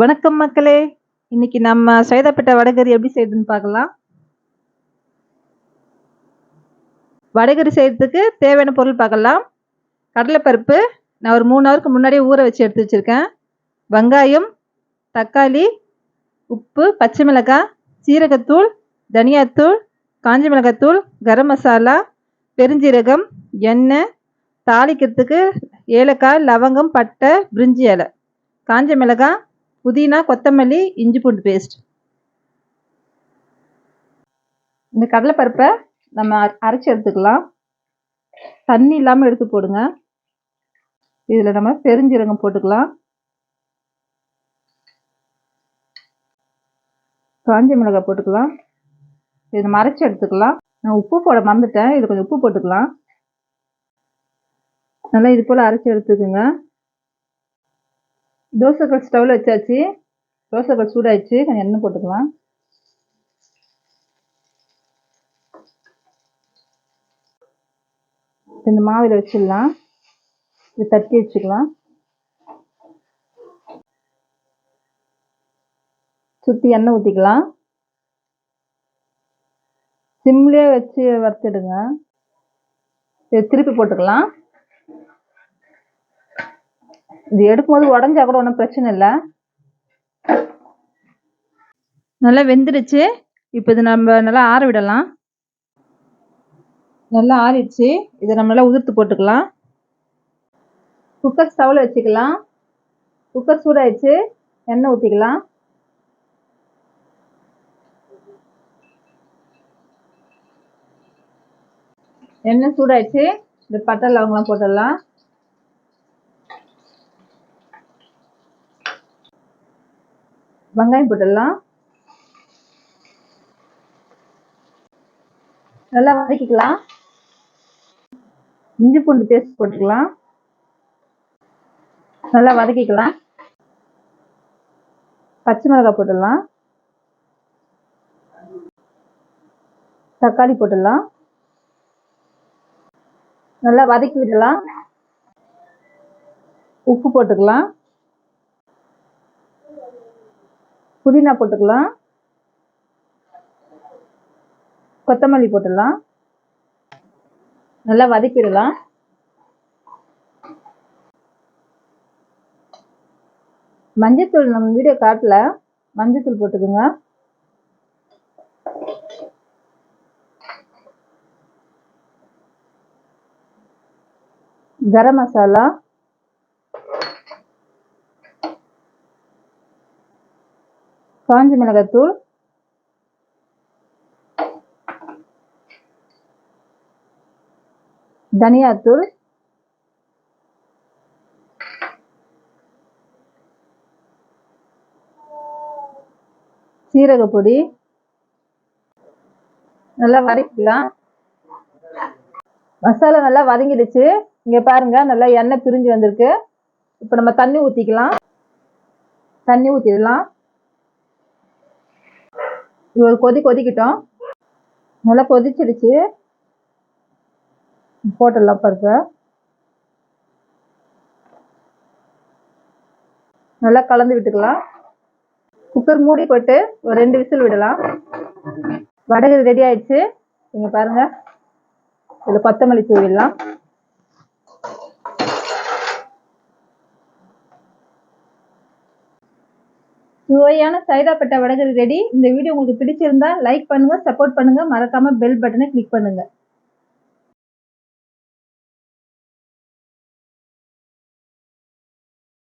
வணக்கம் மக்களே. இன்னைக்கு நம்ம சைதாப்பேட்டை வடகறி எப்படி செய்யுதுன்னு பார்க்கலாம். வடகறி செய்யறதுக்கு தேவையான பொருள் பார்க்கலாம். கடலைப்பருப்பு நான் ஒரு மூணு ஹவருக்கு முன்னாடியே ஊற வச்சு எடுத்து வச்சுருக்கேன். வெங்காயம் தக்காளி உப்பு பச்சை மிளகாய் சீரகத்தூள் தனியாத்தூள் காஞ்ச மிளகாத்தூள் கரம் மசாலா பெருஞ்சீரகம் எண்ணெய் தாளிக்கிறதுக்கு ஏலக்காய் லவங்கம் பட்டை பிரிஞ்சி இலை காஞ்ச மிளகாய் புதினா கொத்தமல்லி இஞ்சி பூண்டு பேஸ்ட் இந்த கடலைப்பருப்பை நம்ம அரைச்சி எடுத்துக்கலாம். தண்ணி இல்லாமல் எடுத்து போடுங்க. இதில் நம்ம பெருஞ்சீரகம் போட்டுக்கலாம். காஞ்ச மிளகாய் போட்டுக்கலாம். இது நம்ம அரைச்சி எடுத்துக்கலாம். நான் உப்பு போட மறந்துட்டேன். இது கொஞ்சம் உப்பு போட்டுக்கலாம். நல்லா இது போல் அரைச்சி எடுத்துக்கோங்க. தோசைக்கல் ஸ்டவ்வில் வச்சாச்சு. தோசைக்கல் சூடாயிடுச்சு. கொஞ்சம் எண்ணெய் போட்டுக்கலாம். இந்த மாவில் வச்சிடலாம். இது தட்டி வச்சுக்கலாம். சுற்றி எண்ணெய் ஊற்றிக்கலாம் சிம்லேயே வச்சு வறுத்துடுங்க. இது திருப்பி போட்டுக்கலாம். இது எடுக்கும்போது உடஞ்சா கூட ஒன்றும் பிரச்சனை இல்லை. நல்லா வெந்துடுச்சு. இப்போ இது நம்ம நல்லா ஆற விடலாம். நல்லா ஆறிடுச்சு. இதை நம்ம நல்லா உதிர்த்து போட்டுக்கலாம். குக்கர் ஸ்டவ்வில் வச்சுக்கலாம். குக்கர் சூடாயிடுச்சு. எண்ணெய் ஊற்றிக்கலாம் எண்ணெய் சூடாயிடுச்சு. இந்த பட்டை லவங்கெலாம் போட்டுடலாம். வெங்காயம் போட்டுடலாம். நல்லா வதக்கிக்கலாம். இஞ்சி பூண்டு பேஸ்ட் போட்டுக்கலாம். நல்லா வதக்கிக்கலாம். பச்சை மிளகாய் போட்டுடலாம். தக்காளி போட்டுடலாம். நல்லா வதக்கி விடலாம். உப்பு போட்டுக்கலாம். புதினா போட்டுக்கலாம். கொத்தமல்லி போட்டுடலாம். நல்லா வதக்கிடலாம். மஞ்சத்தூள் நம்ம வீடியோ காட்டல. மஞ்சத்தூள் போட்டுக்கோங்க. கரம் மசாலா. காஞ்ச மிளகாத்தூள். தனியாத்தூள். சீரகப்பொடி. நல்லா வதக்கிக்கலாம். மசாலா நல்லா வதங்கிடுச்சு. இங்க பாருங்க நல்லா எண்ணெய் பிரிஞ்சு வந்திருக்கு. இப்போ நம்ம தண்ணி ஊற்றிக்கலாம் தண்ணி ஊற்றிடலாம் இது ஒரு கொதி கொதிக்கிட்டோம். நல்லா கொதிச்சிடுச்சு போட்டுடலாம் பருப்பை நல்லா கலந்து விட்டுக்கலாம். குக்கர் மூடி போட்டு ஒரு ரெண்டு விசில் விடலாம். வடகு ரெடி ஆயிடுச்சு. நீங்கள் பாருங்க. இதில் கொத்தமல்லி தூவிடலாம். சுவையான சைதாப்பட்ட வடகறி ரெடி இந்த வீடியோ உங்களுக்கு பிடிச்சிருந்தா லைக் பண்ணுங்கள் சப்போர்ட் பண்ணுங்கள் மறக்காமல் பெல் பட்டனை கிளிக் பண்ணுங்கள்